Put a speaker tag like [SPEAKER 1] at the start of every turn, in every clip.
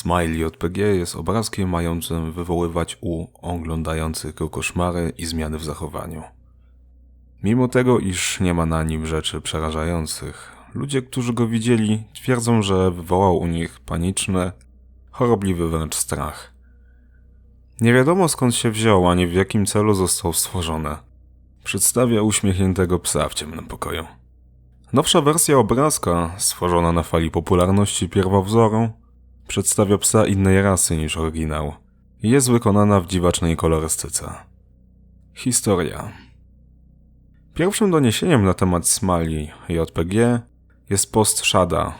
[SPEAKER 1] Smile JPG jest obrazkiem mającym wywoływać u oglądających go koszmary i zmiany w zachowaniu. Mimo tego, iż nie ma na nim rzeczy przerażających, ludzie, którzy go widzieli, twierdzą, że wywołał u nich paniczny, chorobliwy wręcz strach. Nie wiadomo skąd się wziął, ani w jakim celu został stworzony. Przedstawia uśmiechniętego psa w ciemnym pokoju. Nowsza wersja obrazka, stworzona na fali popularności pierwowzoru, przedstawia psa innej rasy niż oryginał jest wykonana w dziwacznej kolorystyce. Historia Pierwszym doniesieniem na temat Smali JPG jest post Shada,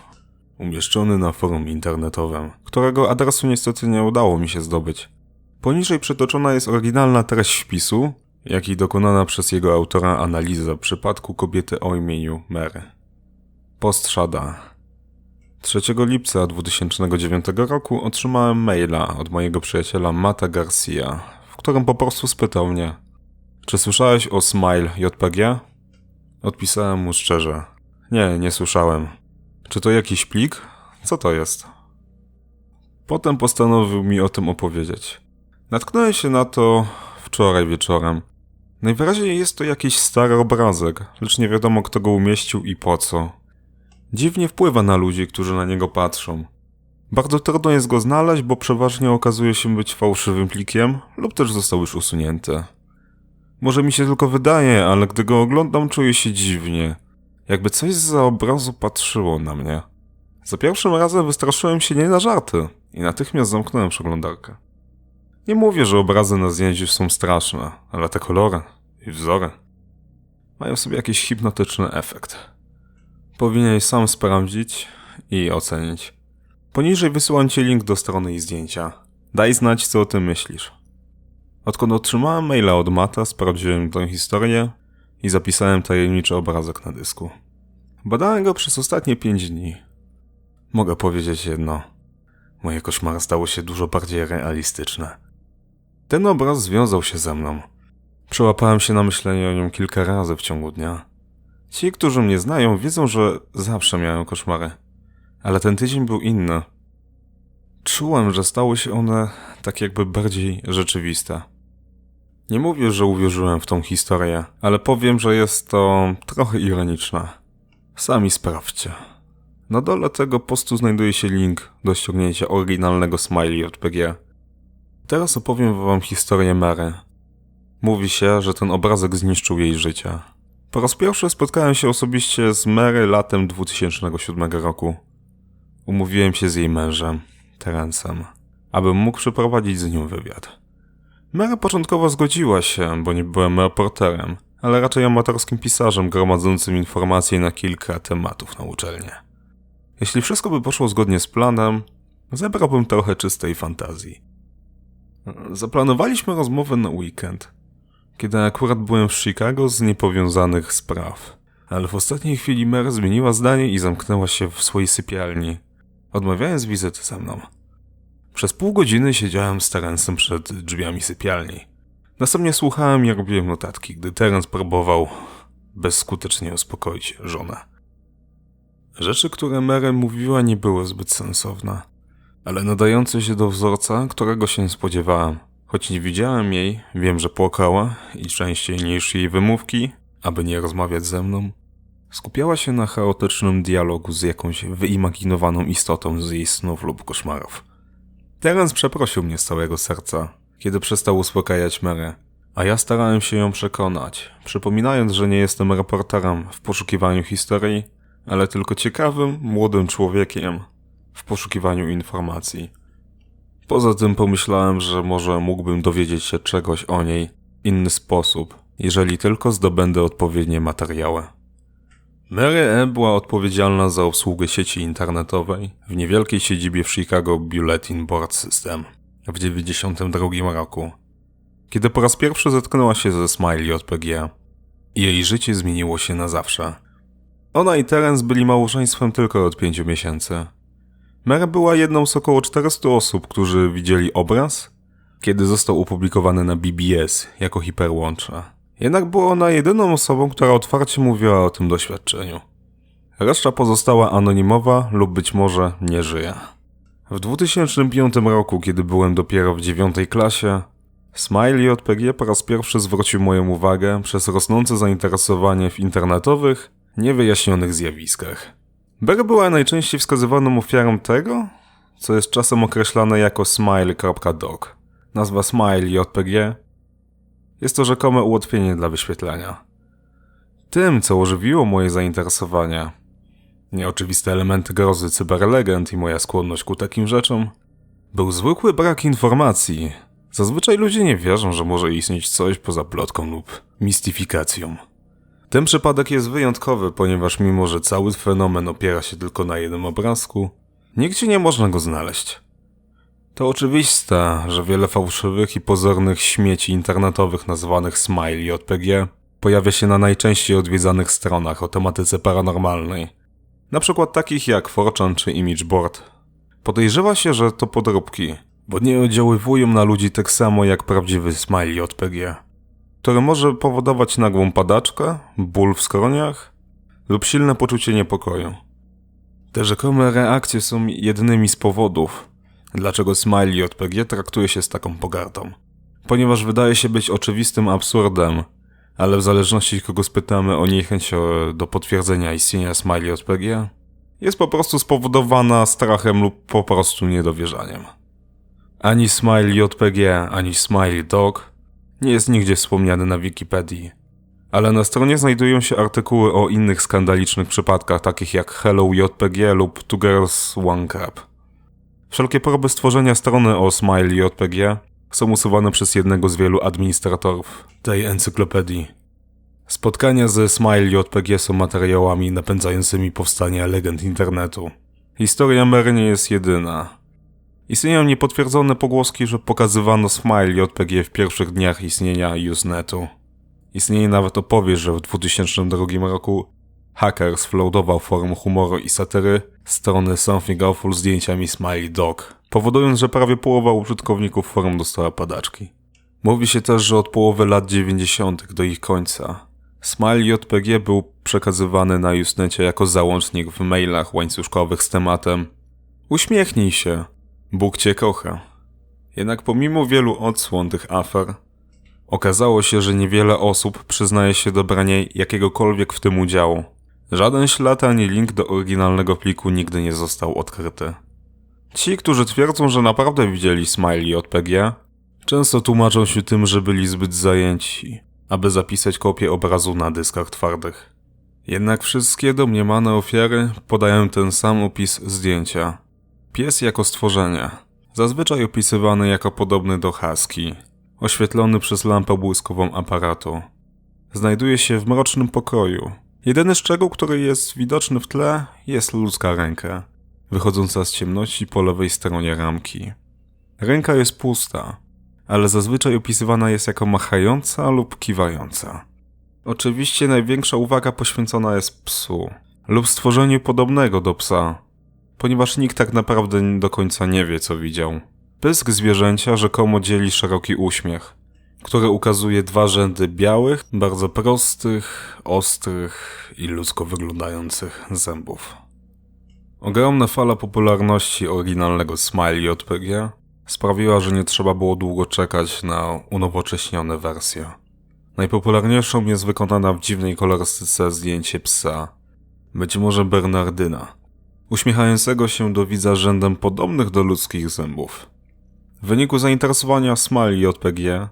[SPEAKER 1] umieszczony na forum internetowym, którego adresu niestety nie udało mi się zdobyć. Poniżej przytoczona jest oryginalna treść wpisu, jak i dokonana przez jego autora analiza przypadku kobiety o imieniu Mary. Post Shada 3 lipca 2009 roku otrzymałem maila od mojego przyjaciela Mata Garcia, w którym po prostu spytał mnie, czy słyszałeś o Smile JPG? Odpisałem mu szczerze. Nie, nie słyszałem. Czy to jakiś plik? Co to jest? Potem postanowił mi o tym opowiedzieć. Natknąłem się na to wczoraj wieczorem. Najwyraźniej jest to jakiś stary obrazek, lecz nie wiadomo kto go umieścił i po co. Dziwnie wpływa na ludzi, którzy na niego patrzą. Bardzo trudno jest go znaleźć, bo przeważnie okazuje się być fałszywym plikiem lub też został już usunięty. Może mi się tylko wydaje, ale gdy go oglądam, czuję się dziwnie. Jakby coś za obrazu patrzyło na mnie. Za pierwszym razem wystraszyłem się nie na żarty i natychmiast zamknąłem przeglądarkę. Nie mówię, że obrazy na zdjęciu są straszne, ale te kolory i wzory mają sobie jakiś hipnotyczny efekt. Powinieneś sam sprawdzić i ocenić. Poniżej wysyłam ci link do strony i zdjęcia. Daj znać, co o tym myślisz. Odkąd otrzymałem maila od Mata, sprawdziłem tę historię i zapisałem tajemniczy obrazek na dysku. Badałem go przez ostatnie pięć dni. Mogę powiedzieć jedno. Moje koszmary stały się dużo bardziej realistyczne. Ten obraz związał się ze mną. Przełapałem się na myślenie o nim kilka razy w ciągu dnia. Ci, którzy mnie znają, wiedzą, że zawsze miałem koszmary. Ale ten tydzień był inny. Czułem, że stały się one tak jakby bardziej rzeczywiste. Nie mówię, że uwierzyłem w tą historię, ale powiem, że jest to trochę ironiczne. Sami sprawdźcie. Na dole tego postu znajduje się link do ściągnięcia oryginalnego Smiley JPG. Teraz opowiem wam historię Mary. Mówi się, że ten obrazek zniszczył jej życie. Po raz pierwszy spotkałem się osobiście z Mary latem 2007 roku. Umówiłem się z jej mężem, Terencem, abym mógł przeprowadzić z nią wywiad. Mary początkowo zgodziła się, bo nie byłem reporterem, ale raczej amatorskim pisarzem gromadzącym informacje na kilka tematów na uczelnię. Jeśli wszystko by poszło zgodnie z planem, zebrałbym trochę czystej fantazji. Zaplanowaliśmy rozmowę na weekend, kiedy akurat byłem w Chicago z niepowiązanych spraw. Ale w ostatniej chwili Mary zmieniła zdanie i zamknęła się w swojej sypialni, odmawiając wizyty ze mną. Przez pół godziny siedziałem z Terencem przed drzwiami sypialni. Następnie słuchałem, jak robiłem notatki, gdy Terence próbował bezskutecznie uspokoić żonę. Rzeczy, które Mary mówiła, nie były zbyt sensowne, ale nadające się do wzorca, którego się spodziewałem. Choć nie widziałem jej, wiem, że płakała i częściej niż jej wymówki, aby nie rozmawiać ze mną, skupiała się na chaotycznym dialogu z jakąś wyimaginowaną istotą z jej snów lub koszmarów. Terence przeprosił mnie z całego serca, kiedy przestał uspokajać Mary, a ja starałem się ją przekonać, przypominając, że nie jestem reporterem w poszukiwaniu historii, ale tylko ciekawym, młodym człowiekiem w poszukiwaniu informacji. Poza tym pomyślałem, że może mógłbym dowiedzieć się czegoś o niej inny sposób, jeżeli tylko zdobędę odpowiednie materiały. Mary E. była odpowiedzialna za obsługę sieci internetowej w niewielkiej siedzibie w Chicago Bulletin Board System w 1992 roku, kiedy po raz pierwszy zetknęła się ze Smiley JPG. Jej życie zmieniło się na zawsze. Ona i Terence byli małżeństwem tylko od pięciu miesięcy. Mary była jedną z około 400 osób, którzy widzieli obraz, kiedy został opublikowany na BBS jako hiperłącze. Jednak była ona jedyną osobą, która otwarcie mówiła o tym doświadczeniu. Reszta pozostała anonimowa lub być może nie żyje. W 2005 roku, kiedy byłem dopiero w dziewiątej klasie, Smiley JPG po raz pierwszy zwrócił moją uwagę przez rosnące zainteresowanie w internetowych, niewyjaśnionych zjawiskach. Berry była najczęściej wskazywaną ofiarą tego, co jest czasem określane jako smile.doc. Nazwa Smile JPG jest to rzekome ułatwienie dla wyświetlania. Tym, co ożywiło moje zainteresowanie, nieoczywiste elementy grozy cyberlegend i moja skłonność ku takim rzeczom, był zwykły brak informacji. Zazwyczaj ludzie nie wierzą, że może istnieć coś poza plotką lub mistyfikacją. Ten przypadek jest wyjątkowy, ponieważ mimo, że cały fenomen opiera się tylko na jednym obrazku, nigdzie nie można go znaleźć. To oczywiste, że wiele fałszywych i pozornych śmieci internetowych nazwanych Smile JPG pojawia się na najczęściej odwiedzanych stronach o tematyce paranormalnej, na przykład takich jak Forchan czy Imageboard. Podejrzewa się, że to podróbki, bo nie oddziaływują na ludzi tak samo jak prawdziwy Smile JPG, który może powodować nagłą padaczkę, ból w skroniach lub silne poczucie niepokoju. Te rzekome reakcje są jednymi z powodów, dlaczego Smile JPG traktuje się z taką pogardą. Ponieważ wydaje się być oczywistym absurdem, ale w zależności kogo spytamy o niechęć do potwierdzenia istnienia Smile JPG, jest po prostu spowodowana strachem lub po prostu niedowierzaniem. Ani Smile JPG, ani Smile Dog nie jest nigdzie wspomniany na Wikipedii, ale na stronie znajdują się artykuły o innych skandalicznych przypadkach, takich jak Hello JPG lub Two Girls One Cup. Wszelkie próby stworzenia strony o Smile JPG są usuwane przez jednego z wielu administratorów tej encyklopedii. Spotkania ze Smile JPG są materiałami napędzającymi powstanie legend internetu. Historia Mary nie jest jedyna. Istnieją niepotwierdzone pogłoski, że pokazywano Smile JPG w pierwszych dniach istnienia Usenetu. Istnieje nawet opowieść, że w 2002 roku hacker sfloadował forum humoru i satyry strony Something Awful zdjęciami Smiley Dog, powodując, że prawie połowa użytkowników forum dostała padaczki. Mówi się też, że od połowy lat 90. do ich końca Smile JPG był przekazywany na Usenecie jako załącznik w mailach łańcuszkowych z tematem Uśmiechnij się, Bóg cię kocha. Jednak pomimo wielu odsłon tych afer, okazało się, że niewiele osób przyznaje się do brania jakiegokolwiek w tym udziału. Żaden ślad ani link do oryginalnego pliku nigdy nie został odkryty. Ci, którzy twierdzą, że naprawdę widzieli Smiley JPG, często tłumaczą się tym, że byli zbyt zajęci, aby zapisać kopię obrazu na dyskach twardych. Jednak wszystkie domniemane ofiary podają ten sam opis zdjęcia. Pies jako stworzenie, zazwyczaj opisywany jako podobny do husky, oświetlony przez lampę błyskową aparatu. Znajduje się w mrocznym pokoju, Jedyny szczegół, który jest widoczny w tle, jest ludzka ręka, wychodząca z ciemności po lewej stronie ramki. Ręka jest pusta, ale zazwyczaj opisywana jest jako machająca lub kiwająca. Oczywiście największa uwaga poświęcona jest psu lub stworzeniu podobnego do psa, ponieważ nikt tak naprawdę do końca nie wie, co widział. Pysk zwierzęcia rzekomo dzieli szeroki uśmiech, które ukazuje dwa rzędy białych, bardzo prostych, ostrych i ludzko wyglądających zębów. Ogromna fala popularności oryginalnego Smile JPG sprawiła, że nie trzeba było długo czekać na unowocześnione wersje. Najpopularniejszą jest wykonana w dziwnej kolorystyce zdjęcie psa, być może Bernardyna, uśmiechającego się do widza rzędem podobnych do ludzkich zębów. W wyniku zainteresowania Smile JPG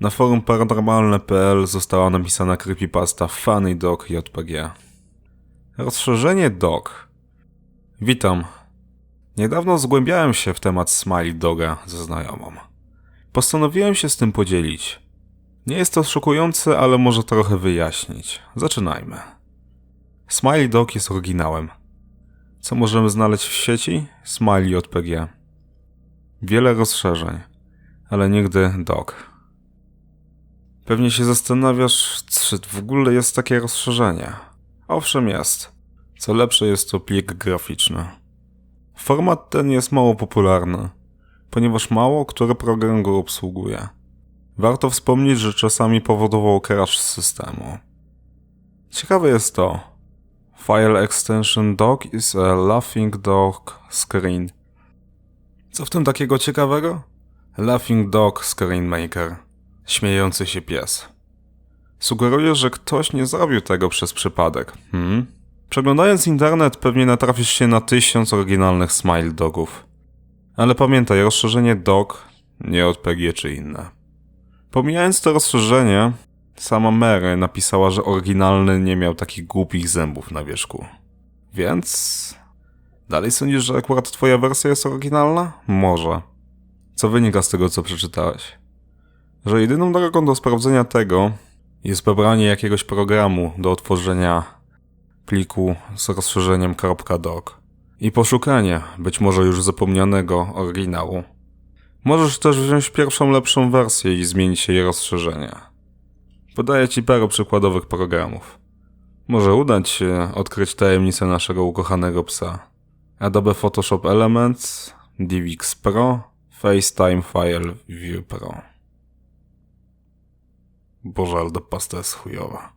[SPEAKER 1] na forum paranormalne.pl została napisana creepypasta Funny Dog JPG. Rozszerzenie Dog. Witam. Niedawno zgłębiałem się w temat Smiley Doga ze znajomą. Postanowiłem się z tym podzielić. Nie jest to szokujące, ale może trochę wyjaśnić. Zaczynajmy. Smiley Dog jest oryginałem. Co możemy znaleźć w sieci? Smiley JPG. Wiele rozszerzeń, ale nigdy Dog. Pewnie się zastanawiasz, czy w ogóle jest takie rozszerzenie. Owszem jest. Co lepsze jest to plik graficzny. Format ten jest mało popularny, ponieważ mało który program go obsługuje. Warto wspomnieć, że czasami powodował crash systemu. Ciekawe jest to. File extension dog is a laughing dog screen. Co w tym takiego ciekawego? Laughing Dog Screen Maker. Śmiejący się pies. Sugeruję, że ktoś nie zrobił tego przez przypadek. Hmm? Przeglądając internet pewnie natrafisz się na tysiąc oryginalnych smile dogów. Ale pamiętaj, rozszerzenie dog, nie odPG czy inne. Pomijając to rozszerzenie, sama Mary napisała, że oryginalny nie miał takich głupich zębów na wierzchu. Więc... Dalej sądzisz, że akurat twoja wersja jest oryginalna? Może. Co wynika z tego, co przeczytałeś? Że jedyną drogą do sprawdzenia tego jest pobranie jakiegoś programu do otworzenia pliku z rozszerzeniem .doc i poszukanie być może już zapomnianego oryginału. Możesz też wziąć pierwszą lepszą wersję i zmienić jej rozszerzenie. Podaję ci parę przykładowych programów. Może udać się odkryć tajemnicę naszego ukochanego psa. Adobe Photoshop Elements, DivX Pro, FaceTime File View Pro. Boże, ale ta pasta jest chujowa.